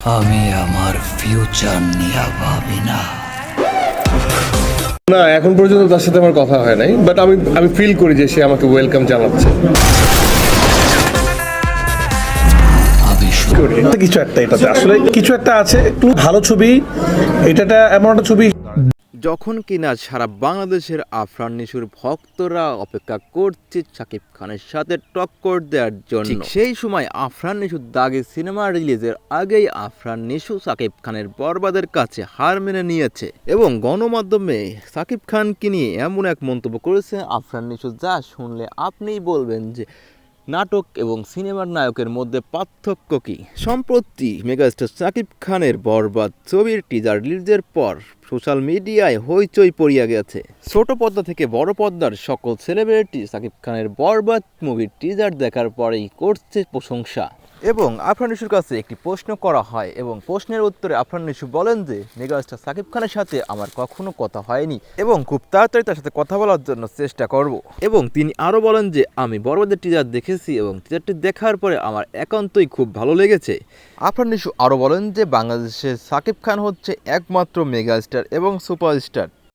আমি আমার ফিউচার নিয়ে ভাবি না। না এখন পর্যন্ত তার সাথে আমার কথা হয় নাই বাট আমি আমি ফিল করি যে সে আমাকে ওয়েলকাম জানাচ্ছে। কিছু একটা এটাতে। আসলে কিছু একটা আছে একটু ভালো ছবি এটাটা এমন একটা ছবি যখন কিনা সারা বাংলাদেশের আফরান নিশুর ভক্তরা অপেক্ষা করছে শাকিব খানের সাথে টক্কর দেওয়ার জন্য। সেই সময় আফরান নিশুর দাগে সিনেমা রিলিজের আগেই আফরান নিশু শাকিব খানের বরবাদের কাছে হার মেনে নিয়েছে এবং গণমাধ্যমে শাকিব খানকে নিয়ে এমন এক মন্তব্য করেছে আফরান নিশু যা শুনলে আপনিই বলবেন যে নাটক এবং সিনেমার নায়কের মধ্যে পার্থক্য কি? সম্প্রতি মেগাস্টার সাকিব খানের বরবাদ ছবির টিজার রিলিজের পর সোশ্যাল মিডিয়ায় হইচই পড়িয়া গেছে। ছোট পর্দা থেকে বড় পদ্মার সকল সেলিব্রিটি সাকিব খানের বরবাদ মুভির টিজার দেখার পরেই করছে প্রশংসা। এবং আফরান নিশুর কাছে একটি প্রশ্ন করা হয় এবং প্রশ্নের উত্তরে আফরান নিশু বলেন যে, মেগাস্টার সাকিব খানের সাথে আমার কখনো কথা হয়নি এবং খুব তাড়াতাড়ি তার সাথে কথা বলার জন্য চেষ্টা করব। এবং তিনি আরও বলেন যে, আমি বরবাদের টিজার দেখেছি এবং টিজারটি দেখার পরে আমার একান্তই খুব ভালো লেগেছে। আফরান নিশু আরও বলেন যে বাংলাদেশের সাকিব খান হচ্ছে একমাত্র মেগাস্টার এবং সুপারস্টার।